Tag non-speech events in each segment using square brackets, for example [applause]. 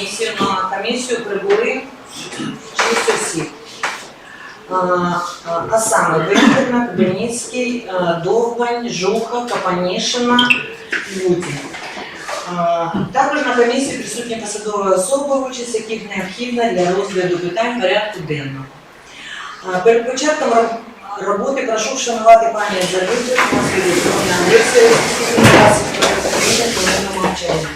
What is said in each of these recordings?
комісії, на комісію прибули шість осіб. А, саме Венкерна, Кубельницький, Довбань, Жуха, Капанішина, Лютін. Також на комісії присутні посадові особи, участь яких необхідна для розгляду питань порядку денного. Перед початком роботи прошу вшанувати пам'ять загиблих на на Російської Федерації проти мовчання.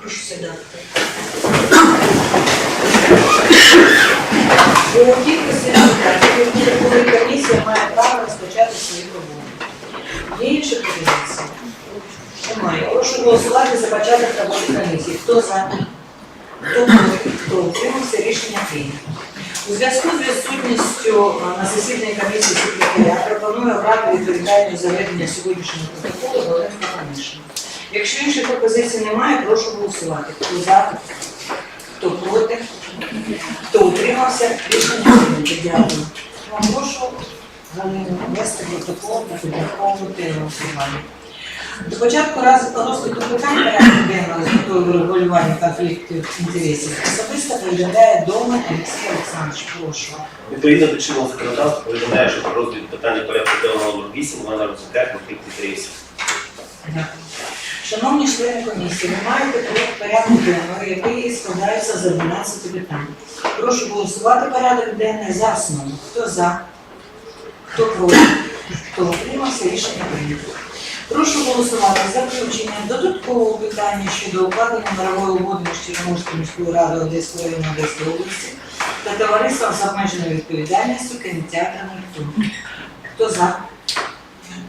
Прошу сідати. У кількості які комісія, має право розпочати свою роботу. Є інші? Немає. Прошу голосувати за початок роботи комісії. Хто за? Хто утримався? Рішення прийнято. У зв'язку з відсутністю а, на комісії секретаря пропоную обрати відповідальність за сьогоднішнього протоколу Валерію Панишину. Якщо інших пропозицій немає, прошу голосувати. Хто за, хто проти, хто утримався, рішення прийнято. Дякую. Вам прошу Галину вести протокол та підраховувати голосування. До початку раз- розгляду питань порядку денного з метою врегулювання конфліктів інтересів особисто повідомляє дома Олексій Олександрович. Прошу. Відповідно до чинного законодавства повідомляє, що розгляд питання порядку денного номер 8 вона розглядає конфлікт інтересів. Дякую. Шановні члени комісії, ви маєте проект порядку денного, який складається з 11 питань. Прошу голосувати порядок денний за основу. Хто за? Хто проти? Хто утримався? Рішення прийнято. Прошу голосувати за включення додаткового питання щодо укладення мирової угоди між Чорноморською міською радою Одеської району Одеської області та товариством з обмеженою відповідальністю кінотеатром «Нептун». Хто за?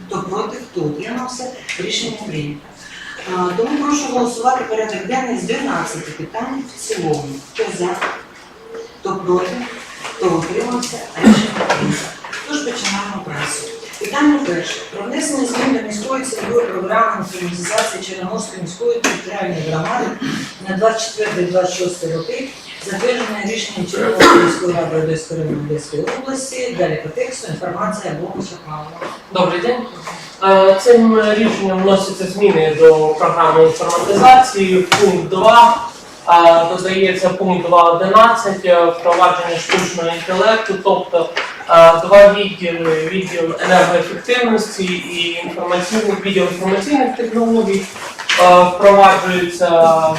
Хто проти, хто утримався, рішення прийнято. А, Тому прошу голосувати порядок денний з 12 питань в цілому. Хто за, хто проти, хто утримався, рішення прийнято. Тож починаємо працю. Питання перше. Про внесення змін до міської цільової програми інформатизації Чорноморської міської територіальної громади на 24-26 роки, затверджене рішенням Чорноморської міської ради Одеської Одеської області. Далі по тексту інформація Богуся Павлова. Добрий день. Е, Цим рішенням вносяться зміни до програми інформатизації. Пункт 2 е, додається пункт 2.11 е, впровадження штучного інтелекту, тобто два відділи відділ енергоефективності і інформаційних відділ інформаційних технологій. Впроваджуються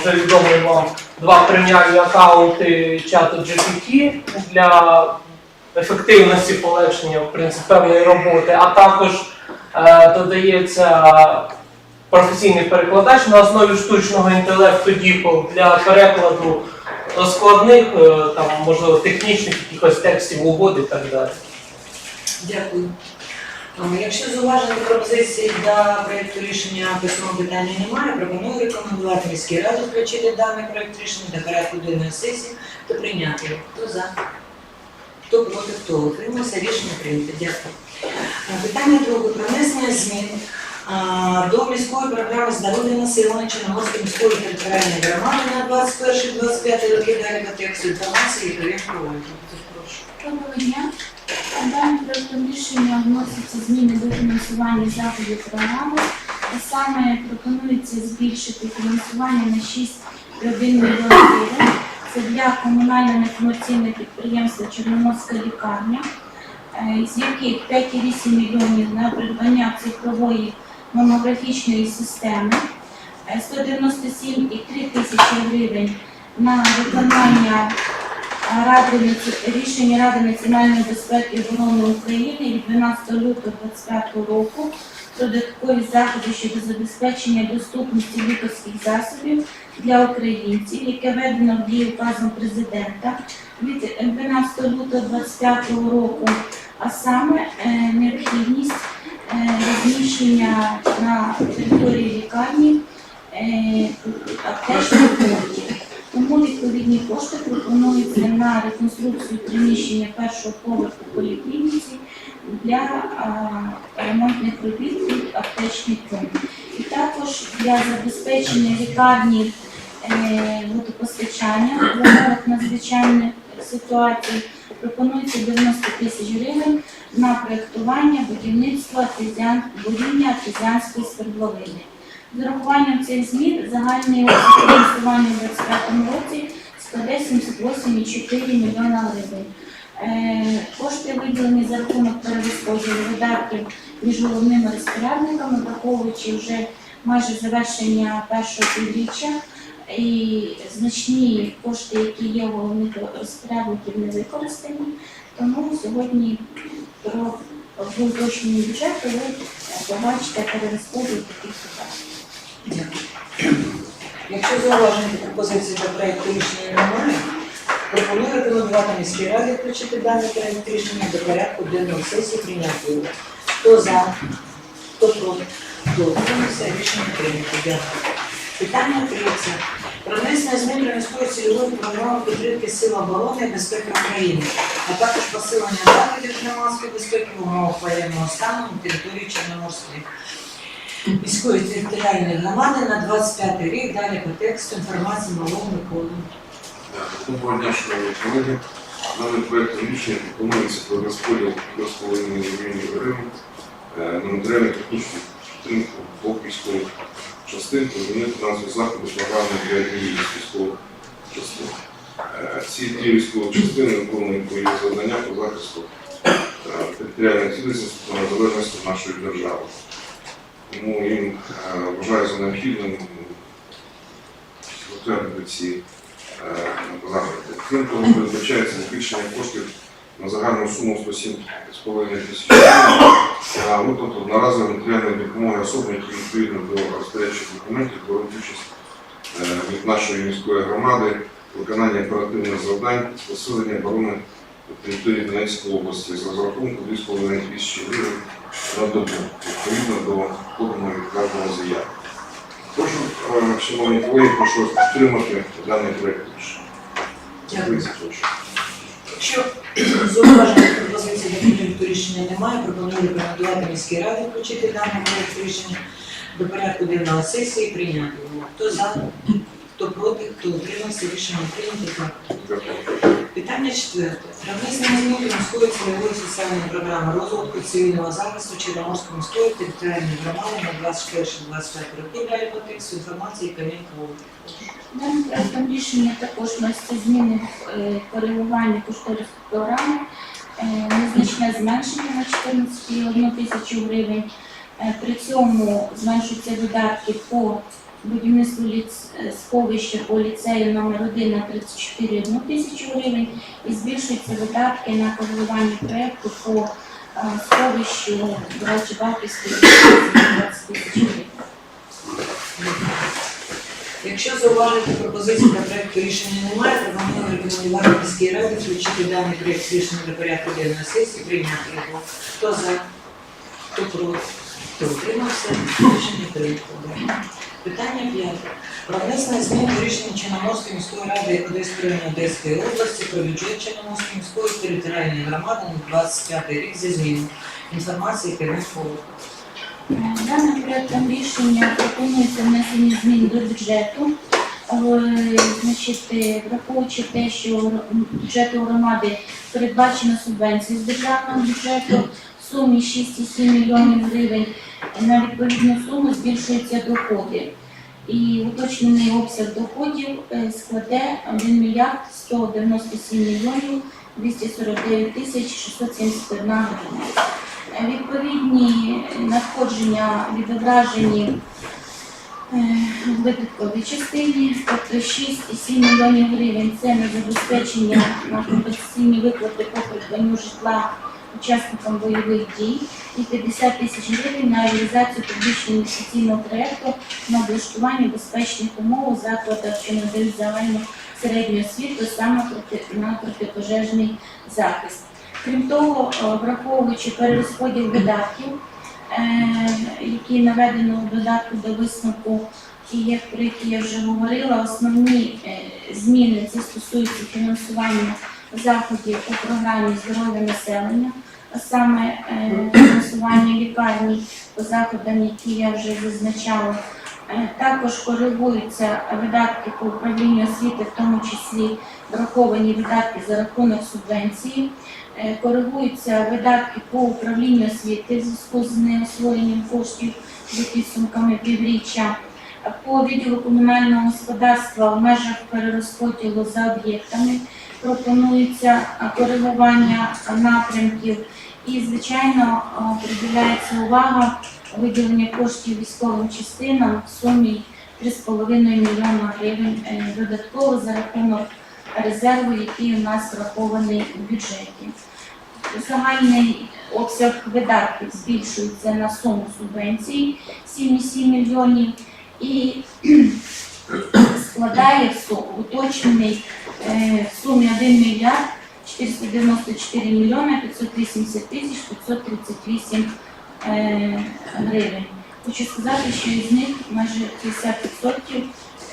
вже відомі вам два преміальні аккаунти чату GPT для ефективності полегшення в принципі, певної роботи, а також е, додається професійний перекладач на основі штучного інтелекту DeepL для перекладу складних, е, там, можливо, технічних якихось текстів угод і так далі. Дякую. Якщо зауважень і пропозицій до проєкту рішення письмового питання немає, пропоную рекомендувати міській раді включити даний проєкт рішення до порядку денної сесії та прийняти його. Хто за? Хто проти, хто утримався, рішення прийнято. Дякую. Питання друге про внесення змін до міської програми здоров'я населення Чорноморської міської територіальної громади на 21-25 роки далі по інформації і проєкт Доброго дня. Даним проектом рішення вносяться зміни до фінансування заходів програми. А саме пропонується збільшити фінансування на 6,1 мільйонів гривень. Це для комунального некомерційного підприємства Чорноморська лікарня, е, з яких 5,8 мільйонів на придбання цифрової мамографічної системи, е, 197,3 тисячі гривень на виконання Ради рішення Ради національної безпеки і оборони України від 12 лютого 2025 року про додаткові заходи щодо забезпечення доступності лікарських засобів для українців, яке введено в дію указом президента від 12 лютого 2025 року, а саме е, необхідність е, розміщення на території лікарні е, аптечних. Тому відповідні кошти пропонуються на реконструкцію приміщення першого поверху поліклініці для ремонтних робіт під аптечний пункт. І також для забезпечення лікарні е, водопостачання в умовах надзвичайних ситуацій пропонується 90 тисяч гривень на проєктування будівництва буріння артезіанської свердловини. З урахуванням цих змін загальний обсяг фінансування у 2025 році складе 78,4 мільйона гривень. Е, Кошти виділені за рахунок перерозподілу видатків між головними розпорядниками, враховуючи вже майже завершення першого півріччя. І значні кошти, які є у головних розпорядників, не використані. Тому сьогодні про в уточненні бюджету ви побачите перерозподіл таких питань. Дякую. Якщо зауважень та пропозицій до проекту рішення немає, пропоную рекомендувати міській раді включити даний проект рішення до порядку денного сесії прийняти його. Хто за, хто проти, хто утримався, рішення прийнято. Дякую. Питання третє. Про внесення змін до міської цільової програми підтримки Сил оборони і безпеки України, а також посилення заходів громадської безпеки в умовах воєнного стану на території Чорноморської міської територіальної громади на 25 рік. Далі по тексту інформації малого Миколи. Доброго дня, шановні колеги. Даним проектом рішення пропонується про розподіл 2,5 мільйонів гривень на матеріальну технічну підтримку двох військових частин зміни фінансових заходів програми для з військових частин. Е, Ці дві військові частини виконують свої завдання по захисту е, територіальної цілісності та незалежності нашої держави. Тому їм е, вважаю за необхідним затвердити ці заходи. Крім того, передбачається збільшення коштів на загальну суму 107,5 тисяч гривень на виплату одноразової матеріальної допомоги особам, які відповідно до розпорядчих документів беруть участь е, від нашої міської громади в виконанні оперативних завдань посилення оборони на території Донецької області з розрахунку 2,5 тисячі гривень на відповідно до поданої відказаної заяви. Прошу, е, шановні колеги, прошу вас підтримати даний проект рішення. Дякую. Прошу. Якщо зауважень та пропозицій до проекту рішення немає, пропоную рекомендувати міській раді включити даний проект рішення до порядку денного сесії і прийняти його. Хто за, хто проти, хто утримався, рішення прийнято. Дякую. Питання четверте. Про внесення змін до міської цільової соціальної програми розвитку цивільного захисту Чорноморської міської територіальної громади на 21-25 роки. Далі по інформації Кам'янка. Даним проектом рішення також вносяться зміни в е, коригування кошторисної програми, е, незначне зменшення на 14,1 тисячу гривень. Е, При цьому зменшуються видатки по будівництву ліц- е, сховища по ліцею номер 1 на 34,1 тисячу гривень і збільшуються видатки на коригування проєкту по е, сховищу Братчебаківської 20 тисяч гривень. Якщо зауважити пропозиції до проекту рішення немає, пропоную рекомендувати міській раді включити даний проект рішення до порядку денної сесії, прийняти його. Хто за, хто проти, хто утримався, рішення прийнято. Питання п'яте. Про внесення змін до рішення Чорноморської міської ради Одеської Одеської області про бюджет Чорноморської міської територіальної громади на 25 рік зі зміною. Інформації керівництва. Даним проектом рішення пропонується внесення змін до бюджету. Е, Значить, е, враховуючи те, що бюджету громади передбачено субвенції з державного бюджету сумі 6,7 мільйонів гривень, на відповідну суму збільшуються доходи. І уточнений обсяг доходів е, складе 1 мільярд 197 мільйонів 249 тисяч 671 гривня. Е, Відповідні надходження відображені е, в видатковій частині, тобто 6,7 мільйонів гривень це на забезпечення на компенсаційні виплати по придбанню житла учасникам бойових дій і 50 тисяч гривень на реалізацію публічного інвестиційного проєкту на облаштування безпечних умов у закладах, що надають загальну середню освіту саме на протипожежний захист. Крім того, е, враховуючи перерозподіл видатків, е, який наведено у додатку до висновку, і як про які я вже говорила, основні е, зміни це стосуються фінансування заходів у програмі здоров'я населення, а саме е, фінансування лікарні по заходам, які я вже зазначала. Е, Також коригуються видатки по управлінню освіти, в тому числі враховані видатки за рахунок субвенції. Е, Коригуються видатки по управлінню освіти в зв'язку з неосвоєнням коштів за підсумками півріччя. По відділу комунального господарства в межах перерозподілу за об'єктами пропонується е, коригування напрямків. І, звичайно, е, приділяється увага виділення коштів військовим частинам в сумі 3,5 мільйона гривень е, додатково за рахунок резерву, який у нас врахований у бюджеті. Загальний обсяг видатків збільшується на суму субвенції 7,7 мільйонів і [clears throat] складає су- уточнений в сумі 1 мільярд 494 мільйони 580 тисяч 538 е, гривень. Хочу сказати, що із них майже 50%,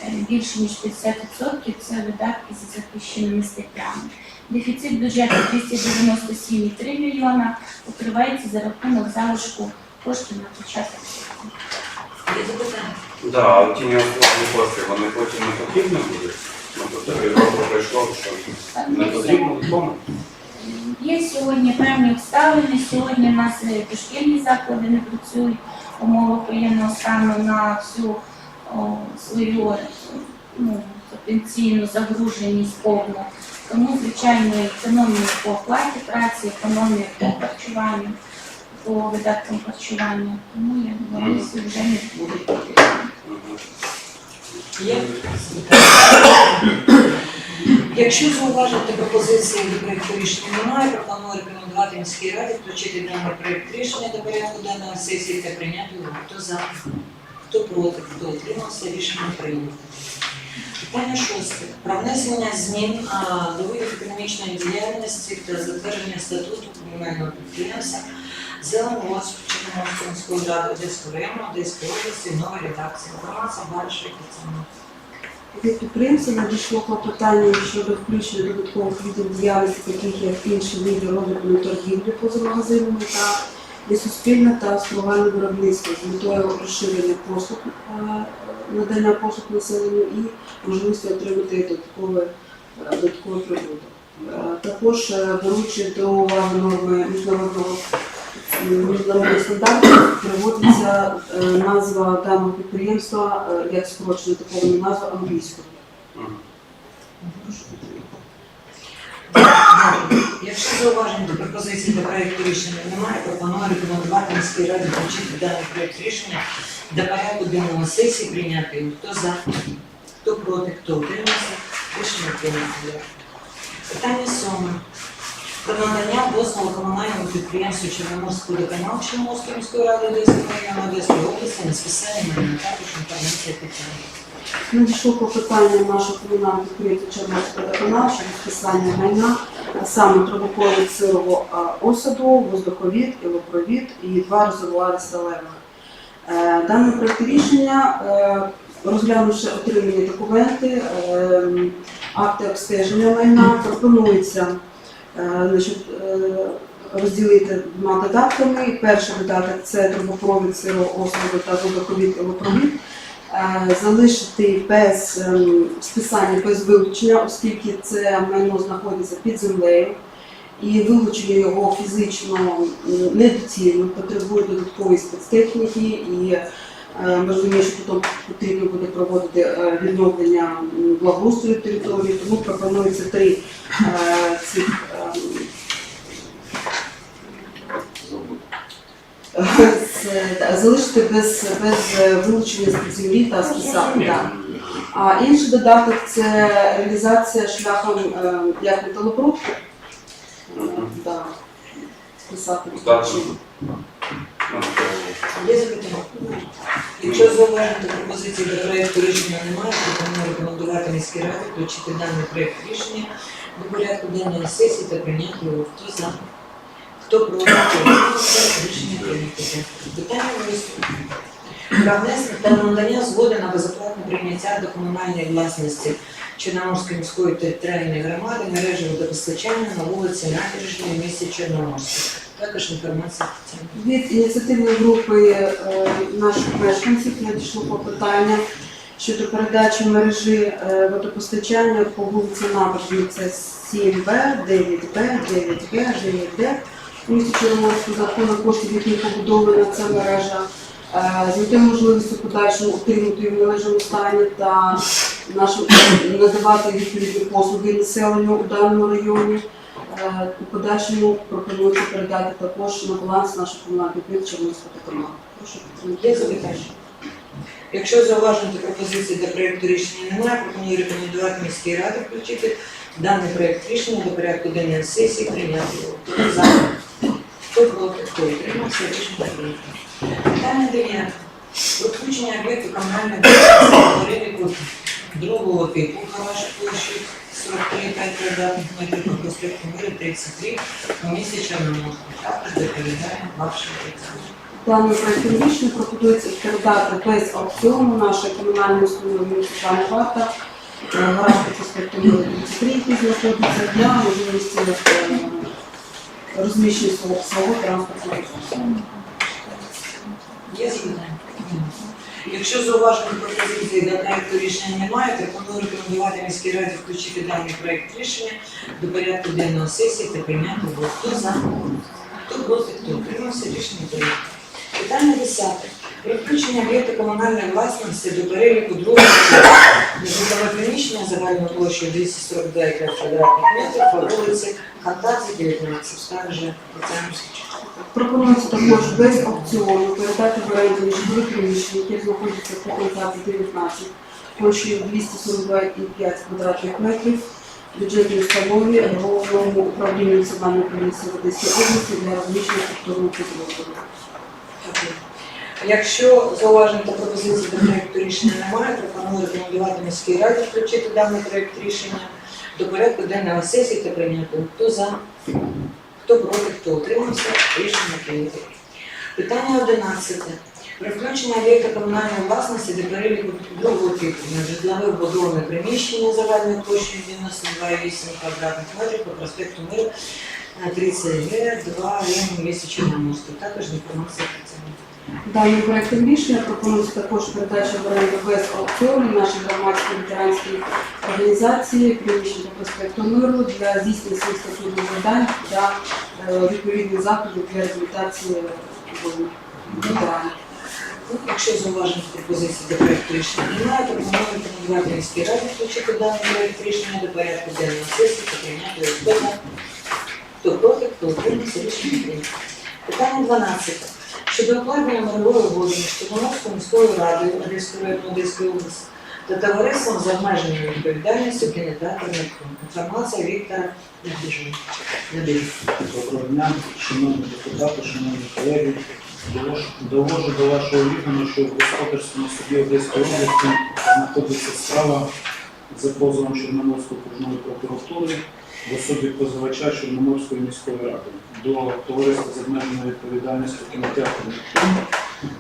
е, більше ніж 50% це видатки за захищеними статтями. Дефіцит бюджету 297,3 мільйона покривається за рахунок залишку коштів на початок. запитання? Да, ті неоплатні кошти, вони потім не потрібні будуть? Пройшло, що не потрібно виконувати? Є сьогодні певні обставини. Сьогодні у нас е, дошкільні заклади не працюють в умовах воєнного стану на всю о, свою е, ну, потенційну загруженість повну. Тому, звичайно, економія по оплаті праці, економія по харчуванню, по видаткам харчування. Тому я думаю, що вже не буде. Є? Якщо зауважити пропозиції до проєкту рішення немає, пропоную рекомендувати міській раді включити даний проєкт рішення до порядку денної сесії та прийняти його. Хто за? Хто проти? Хто утримався? Рішення прийнято. Питання шосте. Про внесення змін до видів економічної діяльності та затвердження статуту комунального підприємства Зеленогорськ Міської ради Одеського району Одеської області, нова редакція. Інформація Барша Кіцина. Від підприємця надійшло клопотання щодо включення додаткових видів діяльності, таких як інші види розвитку торгівлі поза магазинами та лісоспільне та спровальне виробництво з метою розширення послуг, е, надання послуг населенню і можливості отримати додатковий, е, додатковий прибуток. Е, Також беручи до уваги міжнародного міжнародних стандартів приводиться е, назва даного підприємства е, як скорочена типована назва англійською. Якщо зауважень до пропозиції до проєкту рішення немає, пропоную рекомендувати міській раді включити даний проєкт рішення до порядку денного сесії прийняти його. Хто за, хто проти, хто утримався, рішення прийнято. Питання сьоме. Про надання дозволу комунальному підприємству Чорноморського водоканал Чорноморської міської ради Одеського району Одеської області на списання на також інформація питання. Надійшло клопотання нашого комунального підприємства Чорноморського водоканалу щодо списання майна, а саме трубопровід сирового осаду, воздуховід, ілопровід і два резервуари селена. Е, Дане проєкт рішення, е, розглянувши отримані документи, е, акти обстеження майна, пропонується значить, е, розділити двома додатками. Перший додаток це трубопровід сирового осаду та водоховід ілопровід. Е, залишити без ем, списання, без вилучення, оскільки це майно знаходиться під землею, і вилучення його фізично недоцільно, потребує додаткової спецтехніки, і е, ми розуміємо, що потім потрібно буде проводити е, відновлення благоустрою території, тому пропонується три е, цих ем, залишити без, без е, вилучення з землі та списати. Да. А інший додаток це реалізація шляхом е, як металобруд. Е, Да. Списати вилучення. Ну, то- Є запитання? Якщо зауважень до пропозиції до проєкту рішення немає, пропоную рекомендувати міській раді включити даний проєкт рішення до порядку денної сесії та прийняти його. Хто за? Хто проти, рішення прийнято. Питання виступу. Про внесення та надання згоди на безоплатне прийняття до комунальної власності Чорноморської міської територіальної громади мережі водопостачання на вулиці Набережній в місті Чорноморськ. Також інформація Тетяни. Від ініціативної групи е, наших мешканців надійшло попитання щодо передачі мережі е, водопостачання по вулиці Набережній. Це 7Б, 9Б, 9Г, 9Д. Місті Чорноморську за рахунок коштів, які побудована ця мережа. Е, З метою можливості подальшому утримати її в належному стані та нашим надавати відповідні послуги населенню у даному районі. Е, У подальшому пропонується передати також на баланс нашого комунального підприємства Чорноморського телеканалу. Прошу підтримати. Якщо зауважень та пропозицій до проєкту рішення немає, пропоную рекомендувати міській раді включити даний проєкт рішення до порядку денної сесії прийняти його. Хто утримався? Рішення прийнято. Питання дев'яте. Про включення об'єкту комунальної переліку другого типу гараж площі 43,5 квадратних метрів по проспекту Миру 33 у місті Чорноморську. Також доповідає ваша Олександр. Рішення пропонується передати без аукціону нашої комунальної установи муніципальна варта гараж по проспекту Миру 33, який знаходиться для можливості е, розміщення свого, свого транспортного. Є запитання? Якщо зауважень пропозиції до проекту рішення немає, пропоную рекомендувати міській раді включити даний проект рішення до порядку денного сесії та прийняти його. Хто за? Хто проти, хто утримався, рішення прийнято. Питання 10. Включення об'єкту комунальної власності до переліку другого загальною площею 242,5 квадратних метрів по вулиці Хантазі, 19, також Тетяна Пропонується також без аукціону передати в оренду житлові приміщення, які знаходяться по контакті 19, площею 242,5 квадратних метрів, бюджетній установі головному управлінню національної поліції в Одеській області для розміщення культурного підрозділу. Якщо зауважень та пропозицій до проекту рішення немає, пропоную рекомендувати міській раді включити даний проект рішення до порядку денного сесії та прийняти. Хто за? Хто проти, хто утримався? Рішення прийнято. Питання 11. Про включення об'єкта комунальної власності до переліку другого типу на житлове вбудоване приміщення загальною площею 92,8 квадратних метрів по проспекту Миру на 30 г 2 в місті Чорноморську. Також інформація про це. Даним проектом рішення пропонується також передача в оренду без аукціону нашій громадській ветеранській організації приміщень по проспекту Миру для здійснення своїх статутних завдань для е, відповідних заходів для реабілітації ветеранів. Якщо зауважень пропозицій до проекту рішення немає, то пропоную рекомендувати міській раді включити даний проект рішення до порядку денного сесії та прийняти його. Хто? Проти, хто утримався, рішення. Питання 12. Щодо укладення мирової угоди між Чорноморською міською радою Одеської району області та товариством з обмеженою відповідальністю кінотеатр «Нептун». Інформація Віктора Набіжного. Доброго дня, шановні депутати, шановні колеги. Довожу до вашого відома, що в господарському суді Одеської області знаходиться справа за позовом Чорноморської окружної прокуратури в особі позивача Чорноморської міської ради до товариства з обмеженою відповідальністю кінотеатру «Нептун»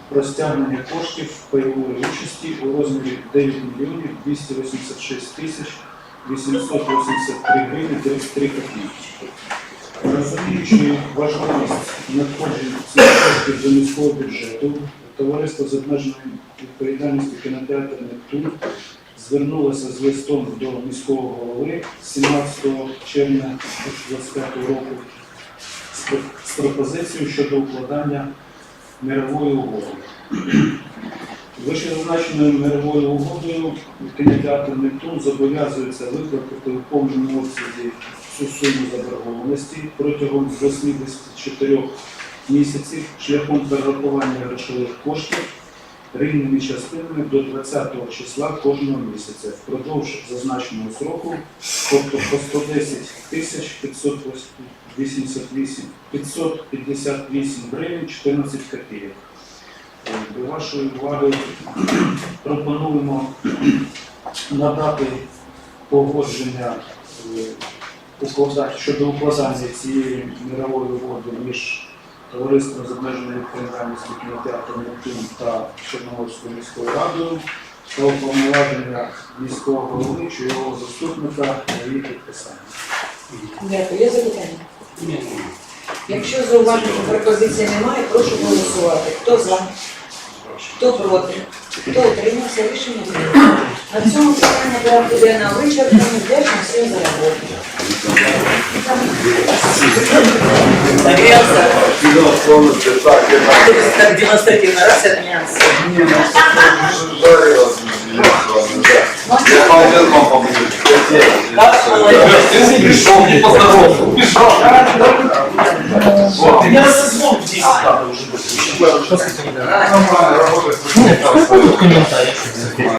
про стягнення коштів пайової участі у розмірі 9 мільйонів 286 тисяч 883 гривні 33 копійки. Розуміючи важливість надходжень цих коштів до міського бюджету, товариство з обмеженою відповідальністю кінотеатр Нептун звернулося з листом до міського голови 17 червня 2025 року з пропозицією щодо укладання мирової угоди. [clears throat] Вищезазначеною мировою угодою кінотеатр Нептун зобов'язується виплатити у повному обсязі цю суму заборгованості протягом 84 місяців шляхом перерахування грошових коштів рівними частинами до 20 числа кожного місяця впродовж зазначеного сроку, тобто по 110 тисяч 588 558 гривень 14 копійок. Е, До вашої уваги [clears throat] пропонуємо надати погодження е, щодо укладання цієї мирової угоди між товариством з обмеженою відповідальністю кінотеатром «Нептун» та Чорноморською міською радою та уповноваження міського голови чи його заступника на її підписання. Дякую. Є запитання? Ні. Якщо зауважень і пропозицій немає, прошу голосувати. Хто за? Хто проти? Хто утримався? Рішення прийнято. На цьому питання порядку денного вичерпано. Вдячна всім за роботу. Нагрелся. Так демонстративно раз отнялся. Как молодец. Пришел, не поздоровался. Пришел. Я созвон в 10 надо уже. Нормально, работает. Комментарий.